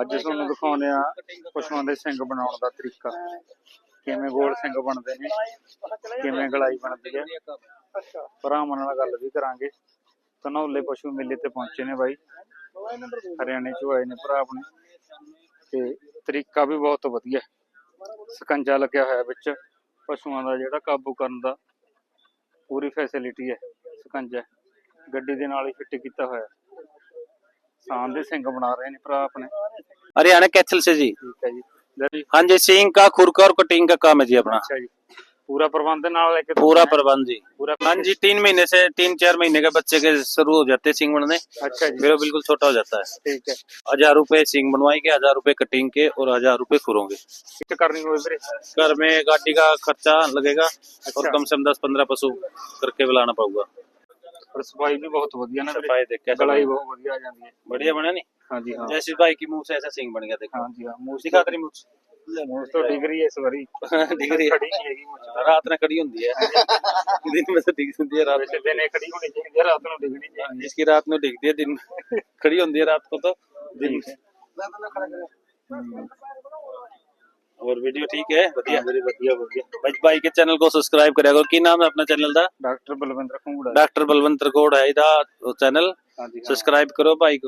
ਅੱਜ ਤੁਹਾਨੂੰ ਦਿਖਾਉਂਦੇ ਆ ਪਸ਼ੂਆਂ ਦੇ ਸਿੰਗ ਬਣਾਉਣ ਦਾ ਤਰੀਕਾ। ਕਿਵੇਂ ਗੋਲ ਸਿੰਘ ਬਣਦੇ ਨੇ, ਕਿਵੇਂ ਗਲਾਈ ਬਣਦੀ ਹੈ। ਭਰਾਵਾਂ ਨਾਲ ਗੱਲ ਵੀ ਕਰਾਂਗੇ। ਧਨੌਲੇ ਪਸ਼ੂ ਮੇਲੇ ਤੇ ਪਹੁੰਚੇ ਨੇ ਬਾਈ। ਹਰਿਆਣੇ ਚੋਂ ਆਏ ਨੇ ਭਰਾ ਆਪਣੇ। ਤੇ ਤਰੀਕਾ ਵੀ ਬਹੁਤ ਵਧੀਆ। ਸਕੰਜਾ ਲੱਗਿਆ ਹੋਇਆ ਵਿੱਚ। ਪਸ਼ੂਆਂ ਦਾ ਜਿਹੜਾ ਕਾਬੂ ਕਰਨ ਦਾ ਪੂਰੀ ਫੈਸਿਲਿਟੀ ਹੈ। ਸਕੰਜਾ। ਗੱਡੀ ਦੇ ਨਾਲ ਹੀ ਫਿੱਟ ਕੀਤਾ ਹੋਇਆ। ਹੈ। ਸਾਨ ਦੇ ਸਿੰਘ ਬਣਾ ਰਹੇ ਨੇ ਭਰਾ ਆਪਣੇ हरियाणा कैथल से जी ਠੀਕ ਹੈ ਜੀ ਲੈ ਜੀ हाँ जी सिंग का खुर का और कटिंग का काम है जी अपना ਅੱਛਾ ਜੀ ਪੂਰਾ ਪ੍ਰਬੰਧ ਨਾਲ ਲੈ ਕੇ पूरा ਤੁਰਨਾ है? प्रबंध जी पूरा हाँ जी तीन महीने से तीन चार महीने के बच्चे के शुरू हो जाते हैं सिंग बनने अच्छा जी मेरा बिल्कुल छोटा हो जाता है ठीक है हजार रुपए सिंग बनवाएंगे हजार रुपए कटिंग के और हजार रुपए खुरों के कित करनी हो ਵੀਰੇ घर में गाड़ी का खर्चा लगेगा और अच्छा। कम से कम दस पंद्रह पशु करके बुलाना पड़ेगा और सफाई भी बहुत ਵਧੀਆ ਨਾ ਵੀਰੇ सफाई देख के ਗਲਾਈ ਬਹੁਤ ਵਧੀਆ ਆ ਜਾਂਦੀ ਹੈ बढ़िया बना नहीं ਹਾਂਜੀ ਹਾਂ जैसे भाई की मुंह से ऐसा सिंग बन गया देखो ਹਾਂਜੀ ਹਾਂ ਮੂੰਹ दिखा तेरी मुंह ਮੂੰਹ ਤੋਂ ਡਿਗਰੀ ਹੈ ਇਸ ਵਾਰੀ डिग्री ਖੜੀ ਨਹੀਂ ਹੈਗੀ ਮੂੰਹ 'ਚ। रात में खड़ी होती है दिन में तो डिग होती है रात ਵੈਸੇ ਦਿਨੇ ਖੜੀ ਹੋਣੀ ਚਾਹੀਦੀ ਹੈ ਰਾਤ ਨੂੰ ਡਿਗਣੀ में ਚਾਹੀਦੀ जिसकी रात में डिगती है दिन खड़ी होती है रात को तो दिन ठीक ਹੋਰ ਵੀਡੀਓ ਠੀਕ ਹੈ? ਵਧੀਆ। ਮੇਰੇ ਵਧੀਆ ਵਧੀਆ। ਬਾਈ ਬਾਈ ਕੇ ਚੈਨਲ ਕੋ ਸਬਸਕ੍ਰਾਈਬ ਕਰਿਆ ਕਰੋ। ਕੀ ਨਾਮ ਹੈ ਆਪਣਾ ਚੈਨਲ ਦਾ? ਡਾਕਟਰ ਬਲਵੰਦਰ ਕੋਂਗੜਾ ਡਾਕਟਰ ਬਲਵੰਦਰ ਕੋਂਗੜਾ ਇਹਦਾ ਚੈਨਲ ਹਾਂਜੀ ਸਬਸਕ੍ਰਾਈਬ ਕਰੋ ਭਾਈ